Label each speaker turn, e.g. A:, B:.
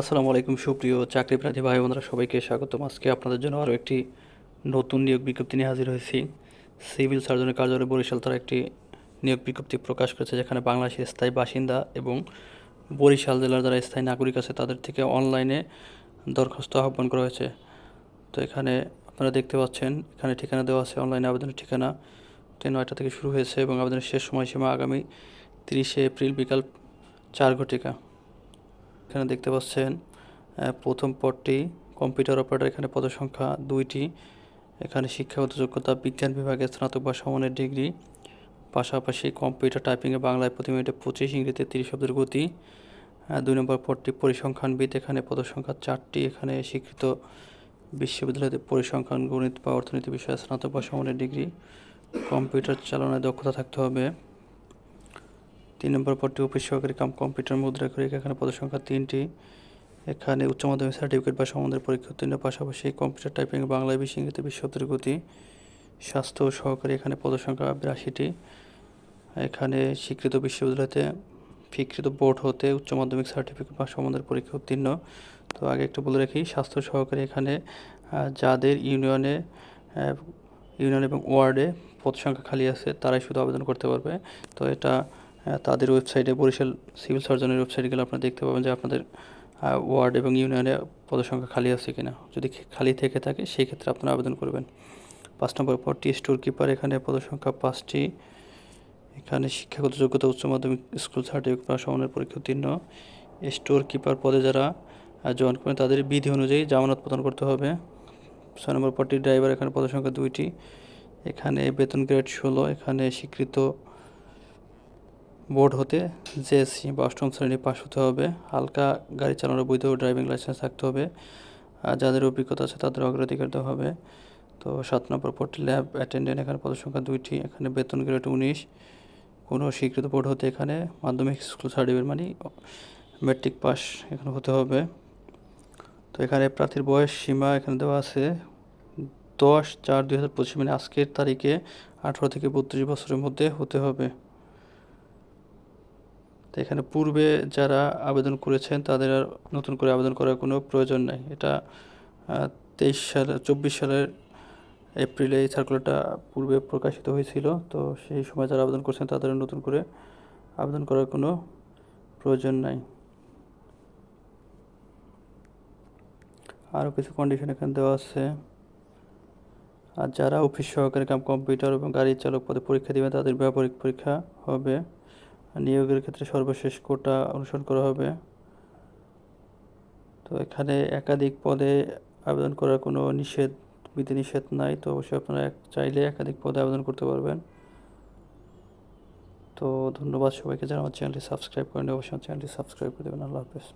A: আসসালামু আলাইকুম, সুপ্রিয় চাকরি প্রার্থী ভাই বোনরা, সবাইকে স্বাগতম। আজকে আপনাদের জন্য আরও একটি নতুন নিয়োগ বিজ্ঞপ্তি নিয়ে হাজির হয়েছি। সিভিল সার্জনের কার্যালয় বরিশাল তারা একটি নিয়োগ বিজ্ঞপ্তি প্রকাশ করেছে, যেখানে বাংলাদেশের স্থায়ী বাসিন্দা এবং বরিশাল জেলার যারা স্থায়ী নাগরিক আছে, তাদের থেকে অনলাইনে দরখাস্ত আহ্বান করা হয়েছে। তো এখানে আপনারা দেখতে পাচ্ছেন, এখানে ঠিকানা দেওয়া আছে, অনলাইনে আবেদনের ঠিকানা। নয়টা থেকে শুরু হয়েছে এবং আবেদনের শেষ সময়সীমা আগামী তিরিশে এপ্রিল বিকাল চার ঘটিকা। এখানে দেখতে পাচ্ছেন প্রথম পদটি কম্পিউটার অপারেটর, এখানে পদসংখ্যা দুইটি। এখানে শিক্ষাগত যোগ্যতা বিজ্ঞান বিভাগে স্নাতক বা সমানের ডিগ্রি, পাশাপাশি কম্পিউটার টাইপিংয়ে বাংলায় প্রতি মিনিটে পঁচিশ, ইংরেজিতে তিরিশ শব্দের গতি। দুই নম্বর পদটি পরিসংখ্যানবিদ, এখানে পদসংখ্যা চারটি। এখানে স্বীকৃত বিশ্ববিদ্যালয়তে পরিসংখ্যান, গণিত বা অর্থনীতি বিষয়ে স্নাতক বা সমানের ডিগ্রি, কম্পিউটার চালনায় দক্ষতা থাকতে হবে। তিন নম্বর পদটি অফিস সহকারী কাম কম্পিউটার মুদ্রা করে এখানে পদসংখ্যা তিনটি। এখানে উচ্চ মাধ্যমিক সার্টিফিকেট বা সমানের পরীক্ষা উত্তীর্ণ, পাশাপাশি কম্পিউটার টাইপিং বাংলায় বিশ ইংরেজিতে বিশ গতি, স্বাস্থ্য সহকারী, এখানে পদসংখ্যা বিরাশিটি। এখানে স্বীকৃত বিশ্ববিদ্যালয়তে স্বীকৃত বোর্ড হতে উচ্চ মাধ্যমিক সার্টিফিকেট বা সমানের পরীক্ষা উত্তীর্ণ। তো আগে একটু বলে রাখি, স্বাস্থ্য সহকারী এখানে যাদের ইউনিয়নে ইউনিয়ন এবং ওয়ার্ডে পদ সংখ্যা খালি আছে, তারাই শুধু আবেদন করতে পারবে। তো এটা তাদের ওয়েবসাইটে বরিশাল সিভিল সার্জনের ওয়েবসাইটে গেলে আপনারা দেখতে পাবেন যে আপনাদের ওয়ার্ড এবং ইউনিয়নে পদসংখ্যা খালি আছে কিনা। যদি খালি থেকে থাকে, সেই ক্ষেত্রে আপনারা আবেদন করবেন। পাঁচ নম্বর পদটি স্টোর কিপার এখানে পদসংখ্যা পাঁচটি। এখানে শিক্ষাগত যোগ্যতা, উচ্চ মাধ্যমিক স্কুল সার্টিফিকেট বা সমানের পরীক্ষা উত্তীর্ণ। স্টোর কিপার পদে যারা জয়েন করেন তাদের বিধি অনুযায়ী জামানত প্রদান করতে হবে। ছয় নম্বর পদটি ড্রাইভার এখানে পদসংখ্যা দুইটি। এখানে বেতন গ্রেড ষোলো, এখানে স্বীকৃত বোর্ড হতে জেএসসি বা অষ্টম শ্রেণি পাস হতে হবে। হালকা গাড়ি চালানোর বৈধ ড্রাইভিং লাইসেন্স থাকতে হবে। আর যাদের অভিজ্ঞতা আছে তাদের অগ্রাধিকার দেওয়া হবে। তো সাত নম্বর পদটি ল্যাব অ্যাটেন্ডেন্ট, এখানে পদসংখ্যা দুইটি, এখানে বেতন গ্রেড উনিশ। কোনো স্বীকৃত বোর্ড হতে এখানে মাধ্যমিক স্কুল সার্টিফিকেট মানে ম্যাট্রিক পাস এখানে হতে হবে। তো এখানে প্রার্থীর বয়স সীমা এখানে দেওয়া আছে। দশ চার দুই হাজার পঁচিশ মানে আজকের তারিখে আঠারো থেকে বত্রিশ বছরের মধ্যে হতে হবে। তো এখানে পূর্বে যারা আবেদন করেছেন, তাদের আর নতুন করে আবেদন করার কোনো প্রয়োজন নাই। এটা তেইশ সালে, চব্বিশ সালের এপ্রিলে এই সার্কুলারটা পূর্বে প্রকাশিত হয়েছিল। তো সেই সময় যারা আবেদন করছেন, তাদের নতুন করে আবেদন করার কোনো প্রয়োজন নাই। আরও কিছু কন্ডিশন এখানে দেওয়া আছে। আর যারা অফিস সহকারী কাম কম্পিউটার এবং গাড়ির চালক পদে পরীক্ষা দিবেন, তাদের ব্যবহারিক পরীক্ষা হবে। নিয়োগের ক্ষেত্রে সর্বশেষ কোটা অনুসরণ করা হবে। তো এখানে একাধিক পদে আবেদন করার কোনো নিষেধ, বিধিনিষেধ নাই, তো অবশ্যই আপনারা চাইলে একাধিক পদে আবেদন করতে পারবেন। তো ধন্যবাদ সবাইকে যারা আমার চ্যানেলটি সাবস্ক্রাইব করেন অবশ্যই চ্যানেলটি সাবস্ক্রাইব করে দেবেন। আল্লাহ হাফেজ।